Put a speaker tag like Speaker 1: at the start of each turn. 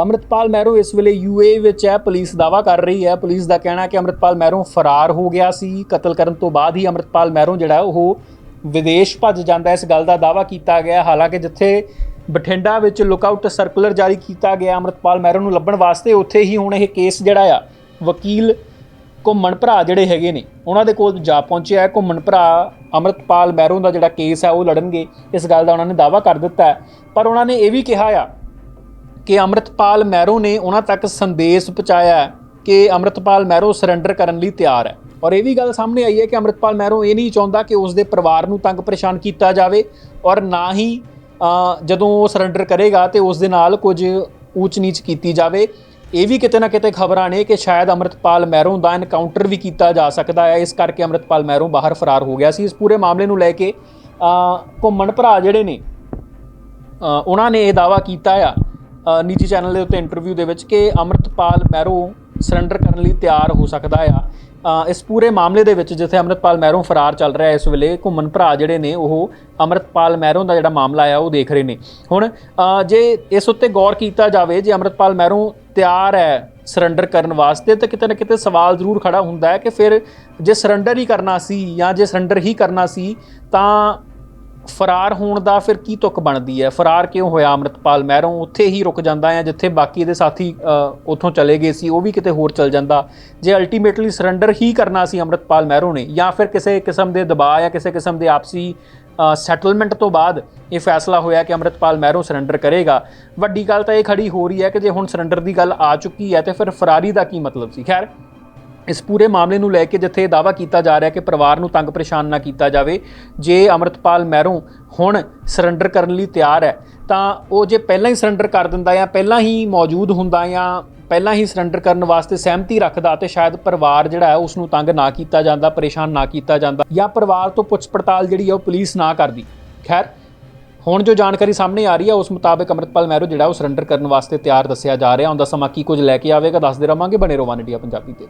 Speaker 1: ਅੰਮ੍ਰਿਤਪਾਲ ਮਹਿਰੋ ਇਸ ਵੇਲੇ ਯੂਏ ਵਿੱਚ ਹੈ, ਪੁਲਿਸ ਦਾਵਾ ਕਰ ਰਹੀ ਹੈ। ਪੁਲਿਸ ਦਾ ਕਹਿਣਾ ਕਿ ਅੰਮ੍ਰਿਤਪਾਲ ਮਹਿਰੋ ਫਰਾਰ ਹੋ ਗਿਆ ਸੀ। ਕਤਲ ਕਰਨ ਤੋਂ ਬਾਅਦ ਹੀ ਅੰਮ੍ਰਿਤਪਾਲ ਮਹਿਰੋ ਜਿਹੜਾ ਉਹ ਵਿਦੇਸ਼ ਭੱਜ ਜਾਂਦਾ ਇਸ ਗੱਲ ਦਾ ਦਾਵਾ ਕੀਤਾ ਗਿਆ ਹਾਲਾਂਕਿ ਜਿੱਥੇ ਬਠਿੰਡਾ ਵਿੱਚ ਲੁਕਆਊਟ ਸਰਕੂਲਰ ਜਾਰੀ ਕੀਤਾ ਗਿਆ ਅੰਮ੍ਰਿਤਪਾਲ ਮਹਿਰੋਂ ਨੂੰ ਲੱਭਣ ਵਾਸਤੇ ਉੱਥੇ ਹੀ ਹੁਣ ਇਹ ਕੇਸ ਜਿਹੜਾ ਆ, ਵਕੀਲ ਘੁੰਮਣ ਭਰਾ ਜਿਹੜੇ ਹੈਗੇ ਨੇ, ਉਹਨਾਂ ਦੇ ਕੋਲ ਜਾ ਪਹੁੰਚਿਆ ਹੈ। ਘੁੰਮਣ ਭਰਾ ਅੰਮ੍ਰਿਤਪਾਲ ਮਹਿਰੋਂ ਦਾ ਜਿਹੜਾ ਕੇਸ ਹੈ, ਉਹ ਲੜਨਗੇ। ਇਸ ਗੱਲ ਦਾ ਉਹਨਾਂ ਨੇ ਦਾਵਾ ਕਰ ਦਿੱਤਾ ਪਰ ਉਹਨਾਂ ਨੇ ਇਹ ਵੀ ਕਿਹਾ ਆ ਕਿ ਅੰਮ੍ਰਿਤਪਾਲ ਮਹਿਰੋ ਨੇ ਉਹਨਾਂ ਤੱਕ ਸੰਦੇਸ਼ ਪਹੁੰਚਾਇਆ ਕਿ ਅੰਮ੍ਰਿਤਪਾਲ ਮਹਿਰੋ ਸਰੈਂਡਰ ਕਰਨ ਲਈ ਤਿਆਰ ਹੈ। ਔਰ ਇਹ ਵੀ ਗੱਲ ਸਾਹਮਣੇ ਆਈ ਹੈ ਕਿ ਅੰਮ੍ਰਿਤਪਾਲ ਮਹਿਰੋ ਇਹ ਨਹੀਂ ਚਾਹੁੰਦਾ ਕਿ ਉਸ ਦੇ ਪਰਿਵਾਰ ਨੂੰ ਤੰਗ ਪਰੇਸ਼ਾਨ ਕੀਤਾ ਜਾਵੇ ਔਰ ਨਾ ਹੀ ਜਦੋਂ ਉਹ ਸਰੈਂਡਰ ਕਰੇਗਾ ਤੇ ਉਸ ਦੇ ਨਾਲ ਕੁਝ ਊਚ ਨੀਚ ਕੀਤੀ ਜਾਵੇ। ਇਹ ਵੀ ਕਿਤੇ ਨਾ ਕਿਤੇ ਖਬਰਾਂ ਨੇ ਕਿ ਸ਼ਾਇਦ ਅੰਮ੍ਰਿਤਪਾਲ ਮਹਿਰੋਂ ਦਾ ਐਨਕਾਊਂਟਰ ਵੀ ਕੀਤਾ ਜਾ ਸਕਦਾ ਹੈ। ਇਸ ਕਰਕੇ ਅੰਮ੍ਰਿਤਪਾਲ ਮਹਿਰੋ ਬਾਹਰ ਫਰਾਰ ਹੋ ਗਿਆ ਸੀ। ਇਸ ਪੂਰੇ ਮਾਮਲੇ ਨੂੰ ਲੈ ਕੇ ਘੁੰਮਣ ਭਰਾ ਜਿਹੜੇ ਨੇ ਉਹਨਾਂ ਨੇ ਇਹ ਦਾਵਾ ਕੀਤਾ ਆ ਨਿੱਜੀ ਚੈਨਲ ਦੇ ਉੱਤੇ ਇੰਟਰਵਿਊ ਦੇ ਵਿੱਚ ਕਿ ਅੰਮ੍ਰਿਤਪਾਲ ਮਹਿਰੋ ਸਰੈਂਡਰ ਕਰਨ ਲਈ ਤਿਆਰ ਹੋ ਸਕਦਾ ਆ। ਇਸ ਪੂਰੇ ਮਾਮਲੇ ਦੇ ਵਿੱਚ ਜਿੱਥੇ ਅੰਮ੍ਰਿਤਪਾਲ ਮਹਿਰੋ ਫਰਾਰ ਚੱਲ ਰਿਹਾ ਇਸ ਵੇਲੇ ਘੁੰਮਣ ਭਰਾ ਜਿਹੜੇ ਨੇ, ਉਹ ਅੰਮ੍ਰਿਤਪਾਲ ਮਹਿਰੋ ਦਾ ਜਿਹੜਾ ਮਾਮਲਾ ਆ, ਉਹ ਦੇਖ ਰਹੇ ਨੇ। ਹੁਣ ਜੇ ਇਸ ਉੱਤੇ ਗੌਰ ਕੀਤਾ ਜਾਵੇ, ਜੇ ਅੰਮ੍ਰਿਤਪਾਲ ਮਹਿਰੋ ਤਿਆਰ ਹੈ ਸਰੈਂਡਰ ਕਰਨ ਵਾਸਤੇ, ਤਾਂ ਕਿਤੇ ਨਾ ਕਿਤੇ ਸਵਾਲ ਜ਼ਰੂਰ ਖੜਾ ਹੁੰਦਾ ਹੈ ਕਿ ਫਿਰ ਜੇ ਸਰੈਂਡਰ ਹੀ ਕਰਨਾ ਸੀ ਜਾਂ ਜੇ ਸਰੈਂਡਰ ਹੀ ਕਰਨਾ ਸੀ, ਤਾਂ ਫਰਾਰ ਹੋਣ ਦਾ ਫਿਰ ਕੀ ਤੁਕ ਬਣਦੀ ਹੈ? ਫਰਾਰ ਕਿਉਂ ਹੋਇਆ ਅੰਮ੍ਰਿਤਪਾਲ ਮਹਿਰੋਂ? ਉੱਥੇ ਹੀ ਰੁਕ ਜਾਂਦਾ ਹੈ ਜਿੱਥੇ ਬਾਕੀ ਦੇ ਸਾਥੀ ਉੱਥੋਂ ਚਲੇ ਗਏ ਸੀ, ਉਹ ਵੀ ਕਿਤੇ ਹੋਰ ਚਲ ਜਾਂਦਾ। ਜੇ ਅਲਟੀਮੇਟਲੀ ਸਰੈਂਡਰ ਹੀ ਕਰਨਾ ਸੀ ਅੰਮ੍ਰਿਤਪਾਲ ਮਹਿਰੋਂ ਨੇ, ਜਾਂ ਫਿਰ ਕਿਸੇ ਕਿਸਮ ਦੇ ਦਬਾਅ ਜਾਂ ਕਿਸੇ ਕਿਸਮ ਦੇ ਆਪਸੀ ਸੈਟਲਮੈਂਟ ਤੋਂ ਬਾਅਦ ਇਹ ਫੈਸਲਾ ਹੋਇਆ ਕਿ ਅੰਮ੍ਰਿਤਪਾਲ ਮਹਿਰੋਂ ਸਰੈਂਡਰ ਕਰੇਗਾ। ਵੱਡੀ ਗੱਲ ਤਾਂ ਇਹ ਖੜੀ ਹੋ ਰਹੀ ਹੈ ਕਿ ਜੇ ਹੁਣ ਸਰੈਂਡਰ ਦੀ ਗੱਲ ਆ ਚੁੱਕੀ ਹੈ, ਤੇ ਫਿਰ ਫਰਾਰੀ ਦਾ ਕੀ ਮਤਲਬ ਸੀ? ਖੈਰ ਇਸ ਪੂਰੇ ਮਾਮਲੇ ਨੂੰ ਲੈ ਕੇ ਜਿੱਥੇ ਇਹ ਦਾਵਾ ਕੀਤਾ ਜਾ ਰਿਹਾ ਕਿ ਪਰਿਵਾਰ ਨੂੰ ਤੰਗ ਪਰੇਸ਼ਾਨ ਨਾ ਕੀਤਾ ਜਾਵੇ, ਜੇ ਅਮਰਤਪਾਲ ਮਹਿਰੋਂ ਹੁਣ ਸਰੈਂਡਰ ਕਰਨ ਲਈ ਤਿਆਰ ਹੈ, ਤਾਂ ਉਹ ਜੇ ਪਹਿਲਾਂ ਹੀ ਸਰੈਂਡਰ ਕਰ ਦਿੰਦਾ ਜਾਂ ਪਹਿਲਾਂ ਹੀ ਮੌਜੂਦ ਹੁੰਦਾ ਜਾਂ ਪਹਿਲਾਂ ਹੀ ਸਰੈਂਡਰ ਕਰਨ ਵਾਸਤੇ ਸਹਿਮਤੀ ਰੱਖਦਾ ਤੇ ਸ਼ਾਇਦ ਪਰਿਵਾਰ ਜਿਹੜਾ ਹੈ ਉਸ ਨੂੰ ਤੰਗ ਨਾ ਕੀਤਾ ਜਾਂਦਾ, ਪਰੇਸ਼ਾਨ ਨਾ ਕੀਤਾ ਜਾਂਦਾ ਜਾਂ ਪਰਿਵਾਰ ਤੋਂ ਪੁੱਛ ਪੜਤਾਲ ਜਿਹੜੀ ਹੈ ਉਹ ਪੁਲਿਸ ਨਾ ਕਰਦੀ। ਖੈਰ, ਹੁਣ ਜੋ ਜਾਣਕਾਰੀ ਸਾਹਮਣੇ ਆ ਰਹੀ ਹੈ, ਉਸ ਮੁਤਾਬਕ ਅੰਮ੍ਰਿਤਪਾਲ ਮਹਿਰੋ ਜਿਹੜਾ ਉਹ ਸਰੈਂਡਰ ਕਰਨ ਵਾਸਤੇ ਤਿਆਰ ਦੱਸਿਆ ਜਾ ਰਿਹਾ। ਹੁੰਦਾ ਸਮਾਂ ਕੀ ਕੁਝ ਲੈ ਕੇ ਆਵੇਗਾ, ਦੱਸਦੇ ਰਵਾਂਗੇ। ਬਣੇ ਰਹੋ ਵਨ ਇੰਡੀਆ ਪੰਜਾਬੀ ਤੇ।